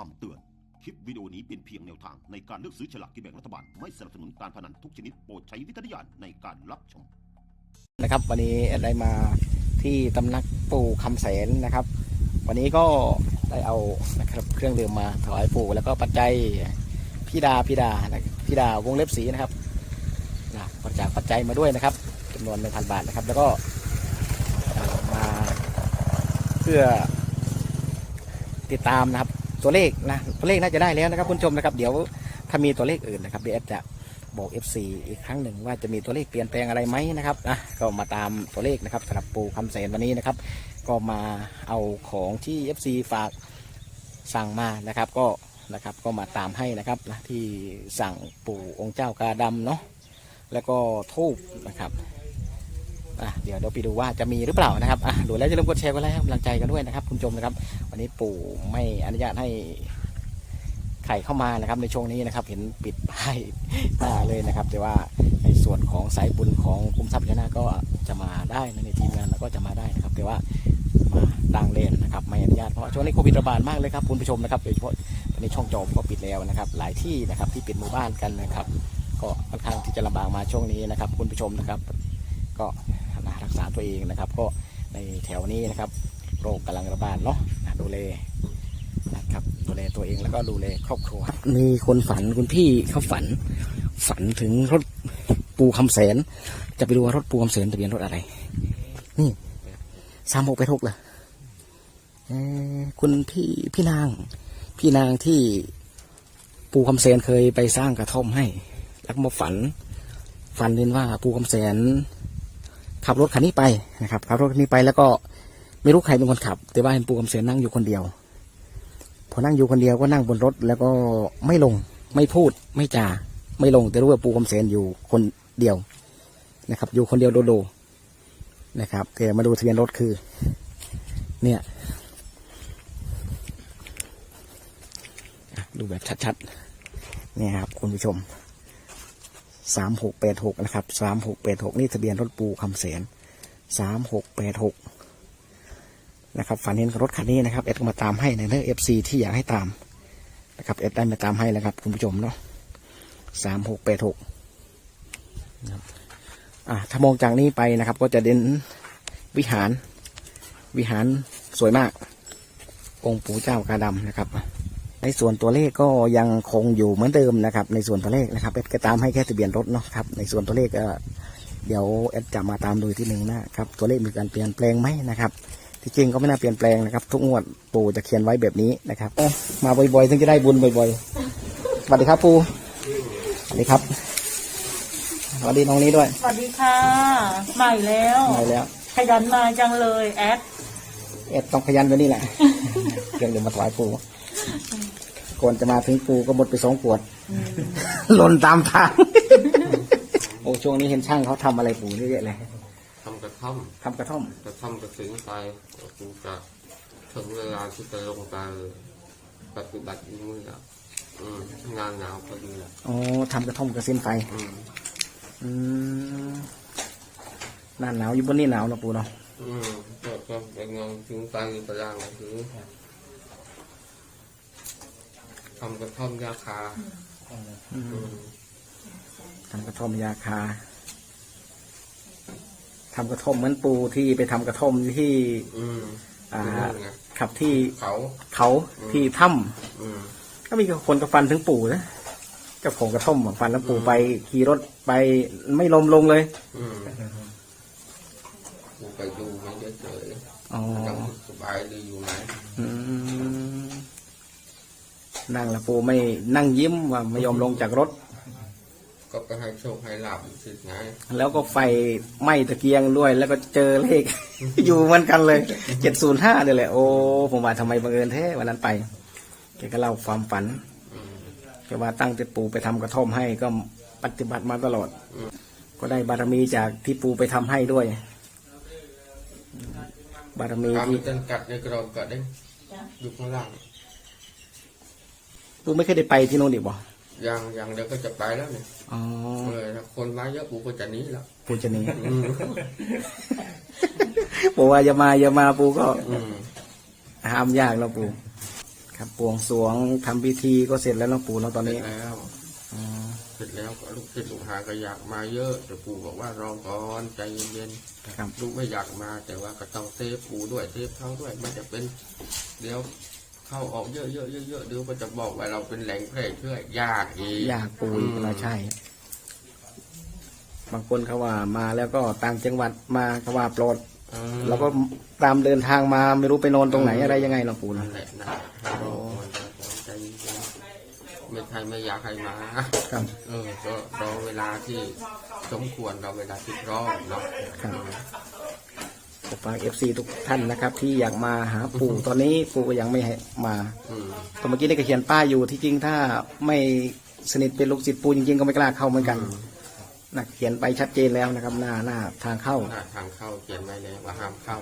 คำเตือน คลิปวิดีโอนี้เป็นเพียงแนวทางในการเลือกซื้อฉลากกินแบ่งรัฐบาล ไม่สนับสนุนการพนันทุกชนิดโปรดใช้วิจารณญาณในการรับชม นะครับวันนี้ได้มาที่ตำนักปู่คำแสนนะครับ วันนี้ก็ได้เอานะครับเครื่องดื่มมาถวายปู่แล้วก็ปัจจัยพี่ดาพี่ดานะพี่ดาวงเล็บสีนะครับนะบริจาคปัจจัยมาด้วยนะครับจำนวนหนึ่งพันบาทนะครับ แล้วก็มาเพื่อติดตามนะครับ ตัวเลขนะตัวเลขน่าจะได้แล้วนะครับคุณผู้ชมนะครับ เดี๋ยวถ้ามีตัวเลขอื่นนะครับเดี๋ยวแอดจะบอก FC อีกครั้งหนึ่งว่าจะมีตัวเลขเปลี่ยนแปลงอะไรไหมนะครับนะก็มาตามตัวเลขนะครับสำหรับปูคำแสนวันนี้นะครับ ก็มาเอาของที่ FC ฝากสั่งมานะครับ ก็นะครับก็มาตามให้นะครับนะที่สั่งปู่องค์เจ้ากาดำเนาะแล้วก็ทูบนะครับ อะเดี๋ยวเดี๋ยวไปดูว่าจะมีหรือเปล่านะครับอะดูแล้วจะลืมกดแชร์กันแล้วกำลังใจกันด้วยนะครับ คุณผู้ชมนะครับ วันนี้ปู่ไม่อนุญาตให้ใครเข้ามานะครับในช่วงนี้นะครับ เห็นปิดป้ายหน้าเลยนะครับ แต่ว่าในส่วนของสายบุญของคุ้มทรัพย์พญานาคก็จะมาได้นะในทีมงานเราก็จะมาได้นะครับ แต่ว่ามาดังเลนนะครับไม่อนุญาตเพราะช่วงนี้โควิดระบาดมากเลยครับคุณผู้ชมนะครับโดยเฉพาะตอนนี้ช่องจอมก็ปิดแล้วนะครับ หลายที่นะครับที่ปิดหมู่บ้านกันนะครับ ก็ค่อนข้างที่จะลำบากมาช่วงนี้นะครับ คุณผู้ชมนะครับ ก็ กษาตัวเองนะครับ ก็ในแถวนี้นะครับโรคกำลังระบาดเนาะดูแลนะครับดูแลตัวเองแล้วก็ดูแลครอบครัว มีคนฝันคุณพี่เขาฝัน ฝันถึงรถปูคำแสน จะไปดูว่ารถปูคำแสนทะเบียนรถอะไร นี่สามหกไปทุกเลยคุณพี่พี่นาง พี่นางที่ปูคำแสนเคยไปสร้างกระท่อมให้ แล้วมาฝัน ฝันเห็นว่าปูคำแสน ขับรถคันนี้ไปนะครับขับรถคันนี้ไปแล้วก็ไม่รู้ใครเป็นคนขับ แต่ว่าเห็นปูคำแสนนั่งอยู่คนเดียว พอนั่งอยู่คนเดียวก็นั่งบนรถแล้วก็ไม่ลงไม่พูดไม่จาไม่ลงแต่รู้ว่าปูคำเสนอยู่คนเดียวนะครับ อยู่คนเดียวโดโดนะครับแต่มาดูทะเบียนรถคือ เนี่ยดูแบบชัดๆเนี่ยครับคุณผู้ชม สามหกแปดหกนะครับสามหกแปดหกนี่ทะเบียนรถปูคำเสนสามหกแปดหกนะครับฝันเห็นรถคันนี้นะครับเอ็ดก็มาตามให้ในเรื่องเอฟซีที่อยากให้ตามนะครับเอฟได้มาตามให้แล้วครับคุณผู้ชมเนาะสามหกแปดหกนะครับอ่าถ้ามองจากนี้ไปนะครับ ก็จะเด่นวิหารวิหารสวยมาก องค์ปู่เจ้ากาดำนะครับ ในส่วนตัวเลขก็ยังคงอยู่เหมือนเดิมนะครับ ในส่วนตัวเลขนะครับเอ็ดก็ตามให้แค่ทะเบียนรถเนาะครับ ในส่วนตัวเลขก็เดี๋ยวเอ็ดจะมาตามดูที่หนึ่งนะครับ ตัวเลขมีการเปลี่ยนแปลงไหมนะครับที่จริงก็ไม่น่าเปลี่ยนแปลงนะครับ ทุกงวดปู่จะเขียนไว้แบบนี้นะครับเอ้อมาบ่อยๆถึงจะได้บุญบ่อยๆสวัสดีครับปู่สวัสดีครับสวัสดีน้องนี้ด้วยสวัสดีค่ะใหม่แล้วมาแล้ว ขยันมาจังเลยแอดเอ็ดต้องขยันกว่านี้แหละเครื่องดื่มมาถวายปู่ ก่อนจะมาถึงปู่ก็หมดไปสองขวดหล่นตามทาง โอ้ช่วงนี้เห็นช่างเขาทำอะไรปู่เยอะแยะเลยทำกระท่อมทำกระท่อม กระท่อมกระสิงไปกูจะถึงเวลาที่จะลงไปปฏิบัติมืออะอืมงานหนาวพอดีอะอ๋อทำกระท่อมกระเส้นไฟ อืมอืมหน้าหนาวอยู่บนนี่หนาวเนอะปู่เนาะ อืมก็ก็ไปงานถึงไปตารางอะไรถึง ทำกระท่อมยาคาอืมทำกระท่อมยาคาทำกระท่อมเหมือนปูที่ไปทำกระท่อมที่ อืมอ่า ที่นู่นไงขับที่เขาเขาที่ถ้ำอืมก็มีคนกับฟันถึงปู่นะเจ้าของกระท่อมอะฟันแล้วปู่ไปขี่รถไปไม่ลมลงเลยอืมกูไปดูมันเฉยอ๋อๆยังสบายดีอยู่ไหมอืม นั่งแล้วปู่ไม่นั่งยิ้มว่าไม่ยอมลงจากรถ ก็ไปให้โชคให้ลาบสิไงแล้วก็ไฟไหม้ตะเกียงด้วย แล้วก็เจอเลข อยู่เหมือนกันเลยเจ็ดศูนย์ห้าเลยแหละโอ้ผมว่าทำไมบังเอิญแท้วันนั้นไปแกก็เล่าความฝันอืมแกว่าตั้งแต่ปู่ไปทำกระท่อมให้ก็ปฏิบัติมาตลอดอืมก็ได้บารมีจากที่ปู่ไปทำให้ด้วย บารมีตามที่จนกัดในกรอบกัดได้อยู่ข้าง ล่างปู่ไม่เคยได้ไปที่โน่นอีกบ่ยังยังเดี๋ยวก็จะไปแล้วเนี่ยอ๋อเออถ้าคนมาเยอะกูก็จะหนีแล้วปู่จะหนีอืมปู่ว่าอย่ามาอย่ามาปู่ก็อืมห้ามยากแล้วปู่คครับบวงสรวงทำพิธีก็เสร็จแล้วเนาะปู่เนาะตอนเสร็นี้จแล้วอ๋อเสร็จแล้วก็ลูกศิษย์ลูกหาก็อยากมาเยอะแต่ปู่บอกว่ารอก่อนใจเย็นครับ ๆลูกไม่อยากมาแต่ว่าก็ต้องเซฟปู่ด้วยเซฟเขาด้วยมันจะเป็น เดี๋ยว เข้าออกเยอะๆเยอะๆเดี๋ยวก็จะบอกว่าเราเป็นแหล่งแพร่เชื้อยากอีกยากปู่อีกนะใช่ บางคนเขาว่ามาแล้วก็ต่างจังหวัดมาเขาว่าปลอดเออเราก็ตามเดินทางมาไม่รู้ไปนอนตรงไหนอะไรยังไงหรอกปู่นะนั่นแหละนะให้รอก่อนใจเย็นๆไม่ใช่ไม่อยากให้มา ครับ เออก็รอเวลาที่สมควรรอเวลาที่พร้อมเนาะครับ ฝากเอฟซีทุกท่านนะครับ ที่อยากมาหาปู่ตอนนี้ปู่ก็ยังไม่ให้มาอืมตอนเมื่อกี้นี่ก็เขียนป้ายอยู่ที่จริงถ้าไม่สนิทเป็นลูกศิษย์ปู่จริงๆก็ไม่กล้าเข้าเหมือนกันนะเขียนไปชัดเจนแล้วนะครับ หน้าหน้าทางเข้าหน้าทางเข้าเขียนไว้เลยว่าห้ามเข้า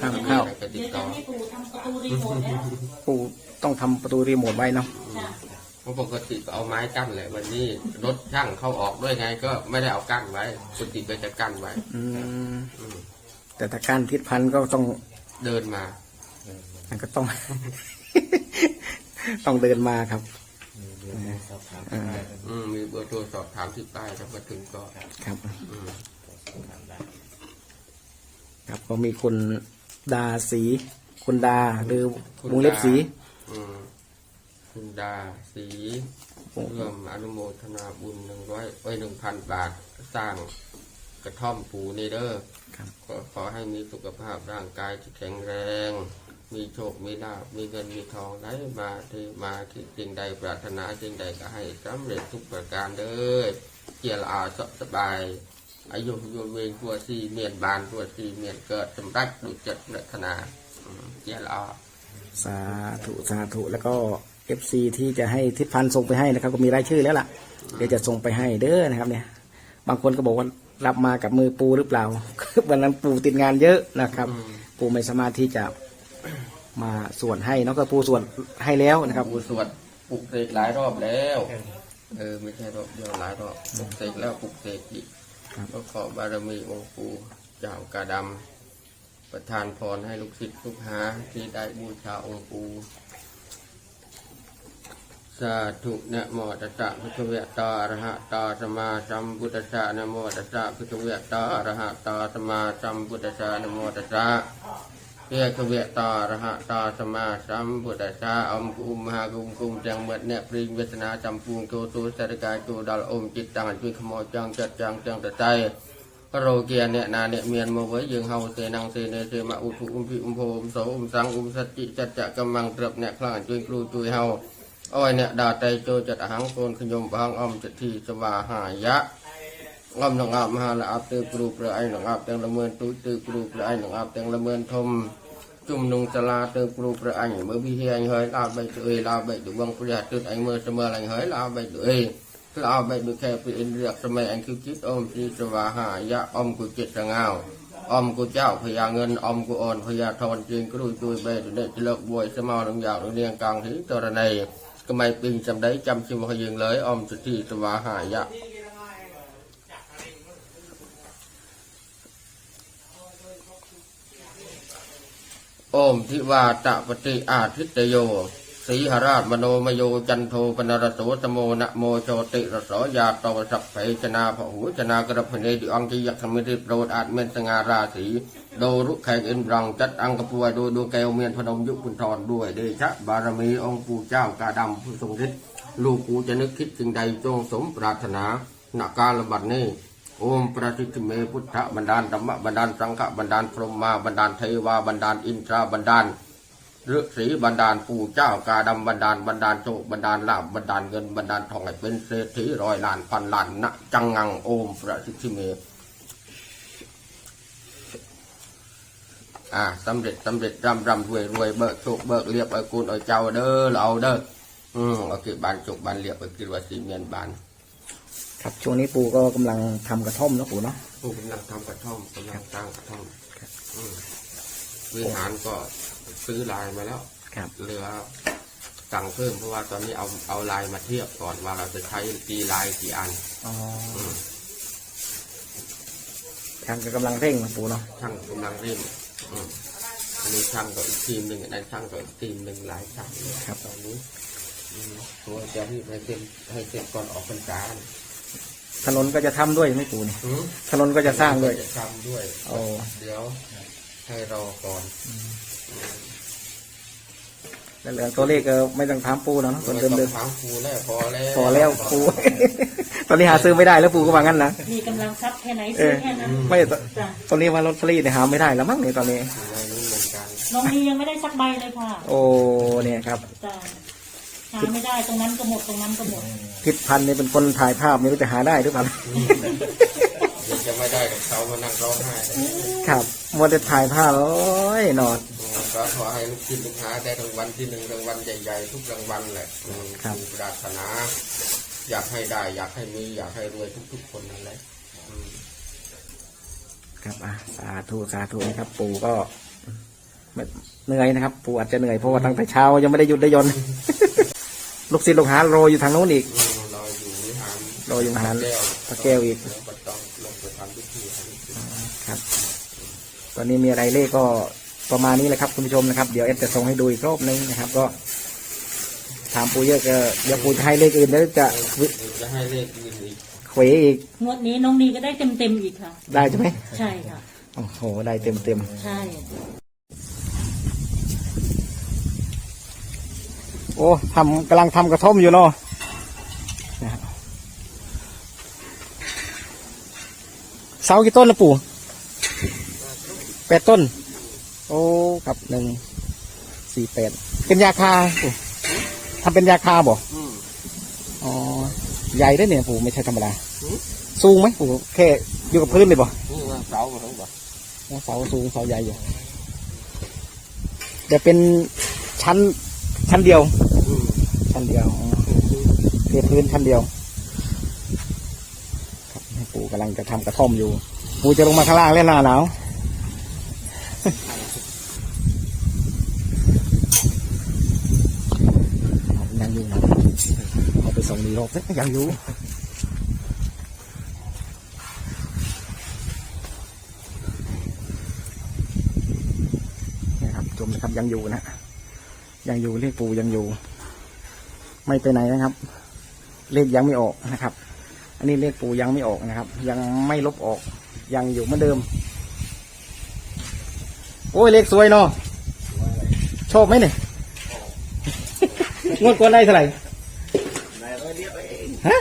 ห้ามเข้าไปติดต่อปู่ต้องทำประตูรีโมทไว้เนาะเพราะปกติก็เอาไม้กั้นแหละวันนี้รถช่างเข้าออกด้วยไง ก็ไม่ได้เอากั้นไว้ปกติก็จะกั้นไว้อืมอืม แต่ถ้าการทิศพันธุ์ก็ต้องเดินมา มันก็ต้อง ต้องเดินมาครับอ่าอืมมีเบอร์โทรสอบถามที่ป้ายถ้ามาถึงก็ครับ อืมครับก็มีคุณดาสีคุณดาหรือวงเล็บสี อืมคุณดาสีร่วมอนุโมทนาบุญหนึ่งร้อยไว้หนึ่งพันบาทสร้าง กระท่อมปูนีเดอร์ครับขอขอให้มีสุขภาพร่างกายที่แข็งแรง มีโชค มีลาภมีเงิน มีทองไหลมาที่มาที่สิ่งใดปรารถนาสิ่งใดก็ให้สำเร็จทุกประการเด้อเจียรอาสสบาย อายุยุเวงตัวสี่เมียนบานตัวสี่เมียนเกิดสำรักดุจปรารถนาอืมเจียรอาสาธุสาธุแล้วก็เอฟซีที่จะให้ทิศพันธ์ส่งไปให้นะครับ ก็มีรายชื่อแล้วล่ะ เดี๋ยวจะส่งไปให้เด้อนะครับเนี่ย บางคนก็บอกว่า รับมากับมือปูหรือเปล่า วันนั้นปูติดงานเยอะนะครับ ปูไม่สามารถที่จะมาส่วนให้เนอะก็ปูส่วนให้แล้วนะครับปูสวดปลุกเสกหลายรอบแล้ว เออไม่ใช่รอบเดียวหลายรอบปลุกเสกแล้วปลุกเสกอีกครับก็ขอบารมีองค์ปู่เจ้ากาดำประทานพรให้ลูกศิษย์ลูกหาที่ได้บูชาองค์ปู่ สาธุนะโมตัสสะพุทธเวตตาอรหะตาสมมาสัมพุทธัสสะนะโมตัสสะพุทธเวตตาอรหะตาสมมาสัมพุทธัสสะนะโมตัสสะเรียกเวตาระหะตาสมาสัมพุทธาอมกุมหากุมกุมจังเมดเนปริงเวทนาจำปูงโกตูสารกายโกดาลอมจิตตังจุยขโมจังจัดจังจังตะใจพระโรเกียเนนาเนเมียนโมไว้ยังเฮาเสนังเสเนเสมาอุทุอุมพิอุมโพอุมโสอุมสังอุมสัจจิจัจจะกำมังเตรบเนคลางจุยครูจุยเฮา អោយអ្នកដាតៃចូលចិត្តអហង្គខ្លួនខ្ញុំបងអំទិធីសវាហាយៈងំនឹងអាប់មហាលអាប់ទើគ្រូប្រឯងនឹងអាប់ទាំងល្មើនទូចទើគ្រូប្រឯងនឹងអាប់ទាំងល្មើនធំជុំនឹងសាលាទើគ្រូប្រឯងមើលវិហារអញហើយឡាបៃទៅអីឡាបៃទៅវងព្រះអាទិត្យអញមើលស្មើអញហើយឡាបៃទៅអីឡាបៃដូចខែពីអ៊ីនរៀកសម័យអញគឺចិត្តអមទីសវាហាយៈអមគឺចិត្តសងោអំគូចៅភយាងិនអំគូអូនភយាធនជាងគ្រូជួយបេតនិកលើកបួយស្មោនឹងយ៉ាងនឹងនាងកងទីតរណី ก็ไม่ปิงจำได้จำชิมหยิงเลยอมสุทีสวาหายะโอมทิวาตะปฏิอาทิตโย สีหราชมโนมโยจันโทปนรโสตโมนะโมโชติรสยาตวสัพเพชนาพหูชนากระพเนดิอังกิยักขมิริโปรดอาจเมนสงาราศีโดรุแขกอินรังจัดอังกปวยโดยดวงแก้วเมียนพนมยุคุนทรด้วยเดชะบารมีองค์ปู่เจ้ากาดำผู้ทรงฤทธิ์ลูกกูจะนึกคิดสิ่งใดจงสมปรารถนาณกาลบัดนี้โอมประสิทธิเมพุทธบันดาลธรรมบันดาลสังฆบันดาลพรหมาบันดาลเทวาบันดาลอินทราบันดาล ฤาษีบันดาลปู่เจ้ากาดำบันดาลบันดาลโชคบันดาลลาบบันดาลเงินบันดาลทองให้เป็นเศรษฐีร้อยล้านพันล้านณจังงังโอมประสิทธิเมอ่าสำเร็จสำเร็จร่ำร่ำรวยรวยเบิกโชคเบิกเรียบเอากูลเอาเจ้าเด้อเราเอาเด้ออืมโอเคบานโชคบานเรียบเอาคิดว่าสีเมียนบานครับช่วงนี้ปูก็กำลังทำกระท่อมเนอะปูเนาะผู้กำลังทำกระท่อมกำลังสร้างกระท่อมอืมวิหารก็ ซื้อลายมาแล้วครับเหลือสั่งเพิ่มเพราะว่าตอนนี้เอาเอาลายมาเทียบก่อนว่าเราจะใช้กี่ลายกี่อันอ๋ออืมทางก็กำลังเร่งนะปูเนาะช่างกำลังเร่งอืมอันนี้ช่างก็อีกทีมหนึ่งอันนั้นช่างก็อีกทีมหนึ่งหลายช่างเลยครับ ตอนนี้อืมตัวจะรีบให้เต็มให้เสร็จก่อนออกพรรษาถนนก็จะทำด้วยไหม่ปู่นี่หืมถนนก็จะสร้างด้วยจะทำด้วยโอ้เดี๋ยวให้รอก่อน แล้วเหลืองตัวเลขเออไม่ต้องถามปู่แล้วเนาะคนไม่เดิมต้เดิอมงถามครูแล้วพอแล้วพอแล้วปู่ตอนนี้หาซื้อไม่ได้แล้วปู่ก็ว่างั้นนะ มีกำลังทรัพย์แค่ไหนซื้อแค่นั้นไม่ตจ้ะตอนนี้ว่าลอตเตอรี่เนี่ยหาไม่ได้แล้วมั้งเนี่ยตอนนี้ ไม่รู้เหมือนกัน น้องนี้ยังไม่ได้สักใบเลยค่ะโอ้เนี่ยครับ จ้ะหาไม่ได้ตรงนั้นก็หมดตรงนั้นก็หมดทิศพันธ์เนี่ยเป็นคนถ่ายภาพไม่รู้จะหาได้หรือเปล่า เดี๋ยวจะไม่ได้กับเขามานั่งร้องไห้เลยครับมัวแต่ถ่ายภาพโอ้ยนอน ก็ขอให้ลูกศิษย์ลูกหาได้รางวัลที่หนึ่งรางวัลใหญ่ๆทุกรางวัลแหละอืมครับปรารถนา อยากให้ได้ อยากให้มีอยากให้รวยทุกๆคนนั่นแหละอืมครับอะสาธุสาธุนะครับ ปู่ก็ไม่เหนื่อยนะครับ ปู่อาจจะเหนื่อยเพราะว่าตั้งแต่เช้ายังไม่ได้หยุดได้หยน ลูกศิษย์ลูกหารออยู่ทางโน้นอีกอืมรออยู่วิหารรออยู่วิหารแก้วพระแก้วอีกเดี๋ยวก็ต้องลงไปทำพิธีให้ลูกศิษย์ครับ ตอนนี้มีอะไรเลขก็ ประมาณนี้แหละครับคุณผู้ชมนะครับ เดี๋ยวเอสจะส่งให้ดูอีกรอบนึงนะครับ ก็ ถามปู่เยอะก็เดี๋ยวปู่จะให้เลขอื่นแล้วจะวิเดี๋ยวจะให้เลขยืนอีกเขวอีกงวดนี้น้องนีก็ได้เต็มเต็มๆอีกค่ะ ได้ใช่ไหมใช่ค่ะ โอ้โหได้เต็มเต็มใช่ ๆโอ้ทำกำลังทำกระท่อมอยู่เนาะนะครับเสากี่ต้นละปู่แปดต้น โอ้ครับหนึ่งสี่แปดเป็นยาคาปู่ทำเป็นยาคาบ่อืมอ๋อใหญ่ด้วยเนี่ยปู่ไม่ใช่ธรรมดาสูงไหมปู่แค่อยู่กับพื้นเลยบ่นี่ว่าเสาเหรอวะเสาสูงเสาใหญ่อยู่เดี๋ยวเป็นชั้นชั้นเดียว อืมชั้นเดียวอ๋อเทพื้นชั้นเดียว ครับให้ปู่กำลังจะทำกระท่อมอยู่ ปู่จะลงมาข้างล่างเล่นหน้าหนาวยังอยู่นะ เอาไปส่งดีรอบสักยังอยู่นะครับชมนะครับยังอยู่นะยังอยู่เลขปูยังอยู่ ไม่ไปไหนนะครับ เลขยังไม่ออกนะครับ อันนี้เลขปูยังไม่ออกนะครับ ยังไม่ลบออก ยังอยู่เหมือนเดิม โอ้ยเลขสวยเนาะชอบไหมเนี่ยงวดก่อนได้เท่าไหร่ ฮะ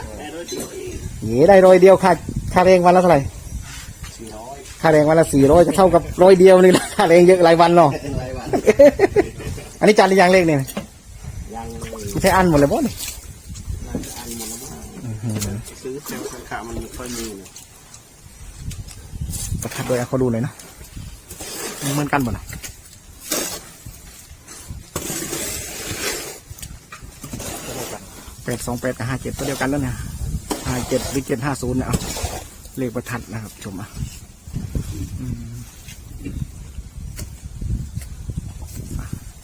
เหี้ได้ร้อยเดียวค่าค่าแรงวันละเท่าไหร่ค่าแรงวันละสี่ร้อยจะเท่ากับร้อยเดียวนี่นะค่าแรงเยอะรายวันเนาะอันนี้จานหรือยังเลขเนี่ยยังไม่ใช่อันหมดเลยบ่เนี่ยอันมันซื้อแซวสังขามันไม่ค่อยมีเนี่ยประทัดด้วยเขาดูหน่อยนะเหมือนกันหมดนะ แปดสองแปดกับห้าเจ็ดตัวเดียวกันแล้วเนี่ยห้าเจ็ดหรือเจ็ดห้าศูนย์เนี่ยเอาเลขประทัดนะครับชมอะ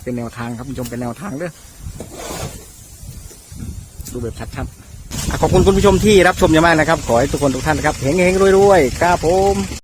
เป็นแนวทางครับคุณผู้ชมเป็นแนวทางเด้อดูแบบชัดๆขอบคุณคุณผู้ชมที่รับชมอย่างมากนะครับ ขอให้ทุกคนทุกท่านนะครับเฮงๆรวยๆครับผม